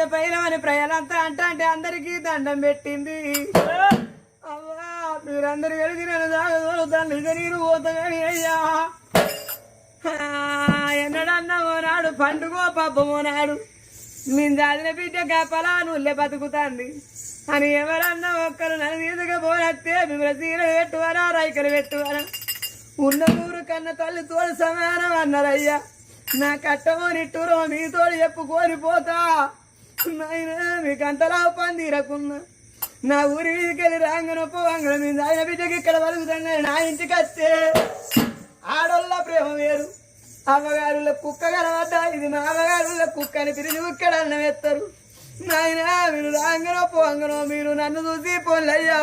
బిడ్డ పైన అని ప్రజలంతా అంట అంటే అందరికీ దండం పెట్టింది. అవ్వా మీరందరూ కలిగి నేను దాగదోడు ఇక అయ్యా. ఆ, ఎన్నడన్నా పండుగో పబ్బమో నాడు నేను దాదిన బిడ్డ గపలా నువ్వులే బతుకుతాంది. అని ఎవరన్నా ఒక్కరు నన్ను తీసుకుపోనత్తే మిమ్మల్ని సీర పెట్టువరా రైకలు పెట్టువరా ఉన్న ఊరు కన్న తల్లి తోడు సమానం అన్నారయ్యా. నా కట్టమో నిట్టూరో మీతో చెప్పుకొని పోతా. నాయనా మీకు అంతలా పందిరకున్నా నా ఊరి వీధికెళ్ళి రాంగనొప్ప వంగన మీద ఆయన బిడ్డకి ఇక్కడ బతుకుతున్నాడు నా ఇంటికి వస్తే. ఆడోళ్ళ ప్రేమ వేరు. అమ్మగారుల కుక్క కనబడ్డా ఇది మా అమ్మగారుల కుక్క అని తిరిగి ఇక్కడ అన్నం ఎత్తారు. నాయన మీరు రాంగనో పోంగనో మీరు నన్ను చూసి పోలయ్యా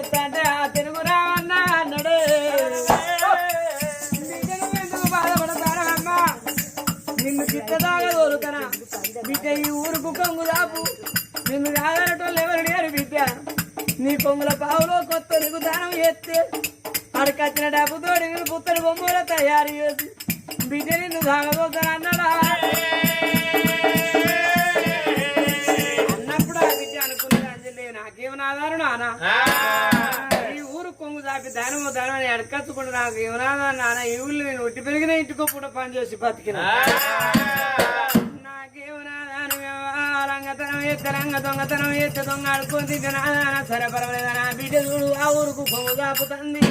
వల్ల ఆ తెలుగు రావన్న అన్నాడు. బిడ్డను నిన్ను చిత్తదాగా తోలుతనా బిడ్డ ఈ ఊరుకు కొంగు దాపు. నిన్ను కాదనటోళ్ళు ఎవరు లేరు బిడ్డ. నీ కొంగుల పావులో కొత్త నీకు దానం చేస్తే అడకొచ్చిన డబ్బుతో నేను పుత్తడి బొమ్మల తయారు చేసి బిడ్డ నిన్ను సాగబోతాను అన్నాడా? అన్నప్పుడు ఆ బిడ్డ అనుకున్నది అంజలి నాకేమన్నా నానా ఊరు కొంగు దాపి దానము దానం నాకు ఏమన్నా నాన్న ఈ ఊళ్ళో నేను ఒట్టి పెరిగిన ఇంటికో పూట పనిచేసి బతికిన. నాకేమన్నా రంగతనం దొంగతనం ఎత్తే దొంగ ఆడుకొని తింటే సరే పర్వాలేదు నా బిడ్డ చూడు ఆ ఊరుకు కొంగు దాపుతుంది.